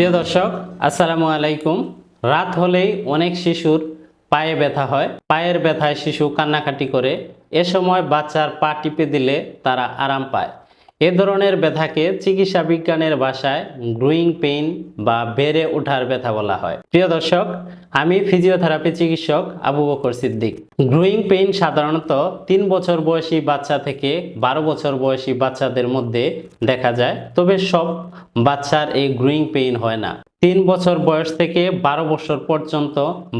প্রিয় দর্শক, আসসালামু আলাইকুম। রাত হলেই অনেক শিশুর পায়ে ব্যথা হয়। পায়ের ব্যথায় শিশু কান্নাকাটি করে। এ সময় বাচ্চার পা টিপে দিলে তারা আরাম পায়। এ ধরনের ব্যথাকে চিকিৎসা বিজ্ঞানের ভাষায় গ্রুইং পেইন বা বেড়ে ওঠার ব্যথা বলা হয়। প্রিয় দর্শক, আমি ফিজিওথেরাপি চিকিৎসক আবু বকর সিদ্দিক। গ্রুইং পেইন সাধারণত তিন বছর বয়সী বাচ্চা থেকে বারো বছর বয়সী বাচ্চাদের মধ্যে দেখা যায়, তবে সব বাচ্চার এই গ্রুইং পেইন হয় না। তিন বছর বয়স থেকে বারো বছর পর্যন্ত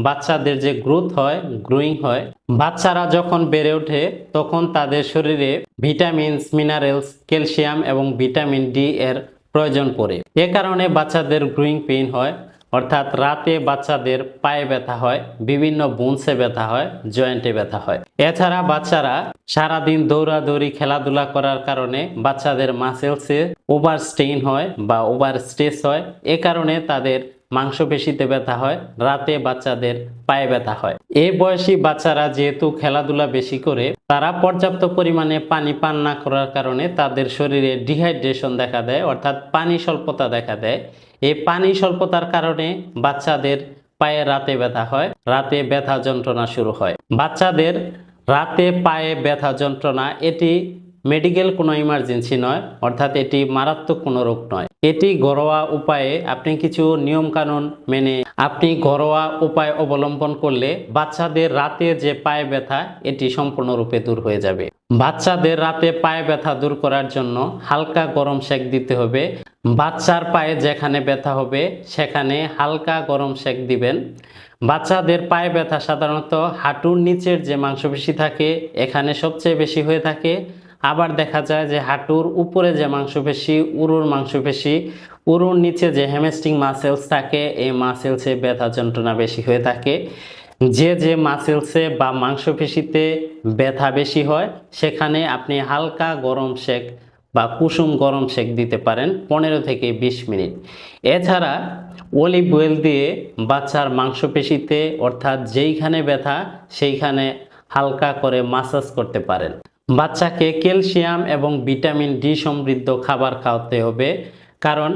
বাচ্চাদের যে গ্রোথ হয়, গ্রোয়িং হয়, বাচ্চারা যখন বেড়ে ওঠে, তখন তাদের শরীরে ভিটামিনস, মিনারেলস, ক্যালসিয়াম এবং ভিটামিন ডি এর প্রয়োজন পড়ে। এ কারণে বাচ্চাদের গ্রোয়িং পেইন হয়। অর্থাৎ রাতে বাচ্চাদের পায়ে ব্যথা হয়, বিভিন্ন বোনসে ব্যথা হয়, জয়েন্টে ব্যথা হয়। এছাড়া বাচ্চারা সারাদিন দৌড়াদৌড়ি, খেলাধুলা করার কারণে বাচ্চাদের মাসেলসে ওভার স্টেইন হয় বা ওভার স্ট্রেস হয়। এ কারণে তাদের মাংসপেশিতে ব্যথা হয়, রাতে বাচ্চাদের পায়ে ব্যথা হয়। এ বয়সী বাচ্চারা যেহেতু খেলাধুলা বেশি করে, তারা পর্যাপ্ত পরিমাণে পানি পান না করার কারণে তাদের শরীরে ডিহাইড্রেশন দেখা দেয়, অর্থাৎ পানি স্বল্পতা দেখা দেয়। এই পানি স্বল্পতার কারণে বাচ্চাদের পায়ে রাতে ব্যথা হয়, রাতে ব্যথা যন্ত্রণা শুরু হয়। বাচ্চাদের রাতে পায়ে ব্যথা যন্ত্রণা, এটি মেডিকেল কোনো ইমার্জেন্সি নয়, অর্থাৎ এটি মারাত্মক কোনো রোগ নয়। এটি ঘরোয়া উপায়ে আপনি কিছু নিয়মকানুন মেনে আপনি ঘরোয়া উপায় অবলম্বন করলে বাচ্চাদের রাতে যে পায়ে ব্যথা, এটি সম্পূর্ণরূপে দূর হয়ে যাবে। বাচ্চাদের রাতে পায়ে ব্যথা দূর করার জন্য হালকা গরম সেক দিতে হবে। বাচ্চার পায়ে যেখানে ব্যথা হবে, সেখানে হালকা গরম সেক দিবেন। বাচ্চাদের পায়ে ব্যথা সাধারণত হাঁটুর নিচের যে মাংসপেশি থাকে, এখানে সবচেয়ে বেশি হয়ে থাকে। আবার দেখা যায় যে হাঁটুর উপরে যে মাংসপেশি, উরুর মাংসপেশি, উরুর নিচে যে হ্যামেস্টিং মাসেলস থাকে, এই মাসেলসে ব্যথা যন্ত্রণা বেশি হয়ে থাকে। যে যে মাসেলসে বা মাংসপেশিতে ব্যথা বেশি হয়, সেখানে আপনি হালকা গরম শেক বা কুসুম গরম শেক দিতে পারেন পনেরো থেকে বিশ মিনিট। এছাড়া অলিভ ওয়েল দিয়ে বাচ্চার মাংসপেশিতে, অর্থাৎ যেইখানে ব্যথা, সেইখানে হালকা করে মাসাজ করতে পারেন। বাচ্চাকে ক্যালসিয়াম এবং ভিটামিন ডি সমৃদ্ধ খাবার খাওয়াতে হবে। কারণ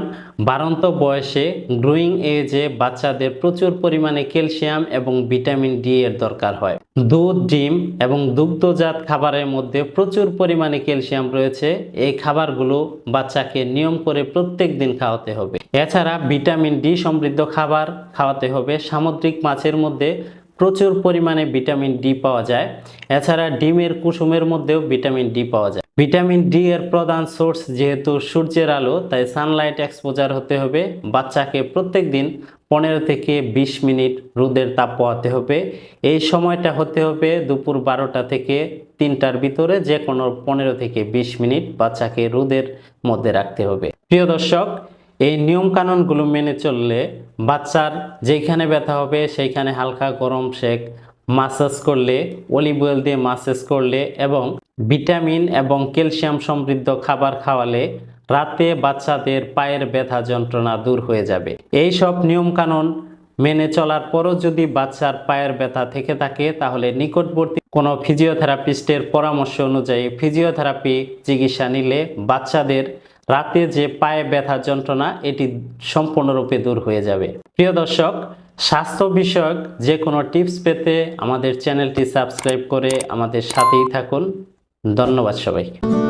বাড়ন্ত বয়সে গ্রোয়িং এজে বাচ্চাদের প্রচুর পরিমাণে ক্যালসিয়াম এবং ভিটামিন ডি এর দরকার হয়। দুধ, ডিম এবং দুগ্ধজাত খাবারের মধ্যে প্রচুর পরিমাণে ক্যালসিয়াম রয়েছে। এই খাবারগুলো বাচ্চাকে নিয়ম করে প্রত্যেক দিন খাওয়াতে হবে। এছাড়া ভিটামিন ডি সমৃদ্ধ খাবার খাওয়াতে হবে। সামুদ্রিক মাছের মধ্যে প্রচুর পরিমাণে ভিটামিন ডি পাওয়া যায়। এছাড়া ডিমের কুসুমের মধ্যেও ভিটামিন ডি পাওয়া যায়। ভিটামিন ডি এর প্রধান সোর্স যেহেতু সূর্যের আলো, তাই সানলাইট এক্সপোজার হতে হবে। বাচ্চাকে প্রত্যেক দিন পনেরো থেকে বিশ মিনিট রোদের তাপ পোয়াতে হবে। এই সময়টা হতে হবে দুপুর বারোটা থেকে তিনটার ভিতরে যে কোনো পনেরো থেকে বিশ মিনিট বাচ্চাকে রোদের মধ্যে রাখতে হবে। প্রিয় দর্শক এই নিয়মকানুনগুলো মেনে চললে বাচ্চার যেখানে ব্যথা হবে সেইখানে হালকা গরম শেক মাসাজ করলে অলিভ অয়েল দিয়ে মাসাজ করলে এবং ভিটামিন এবং ক্যালসিয়াম সমৃদ্ধ খাবার খাওয়ালে রাতে বাচ্চাদের পায়ের ব্যথা যন্ত্রণা দূর হয়ে যাবে। এই সব নিয়মকানুন মেনে চলার পরও যদি বাচ্চার পায়ের ব্যথা থেকে থাকে, তাহলে নিকটবর্তী কোনো ফিজিওথেরাপিস্টের পরামর্শ অনুযায়ী ফিজিওথেরাপি চিকিৎসা নিলে বাচ্চাদের রাতে যে পায়ে ব্যথা যন্ত্রণা, এটি সম্পূর্ণরূপে দূর হয়ে যাবে। প্রিয় দর্শক, স্বাস্থ্য বিষয়ক যে কোনো টিপস পেতে আমাদের চ্যানেলটি সাবস্ক্রাইব করে আমাদের সাথেই থাকুন। ধন্যবাদ সবাইকে।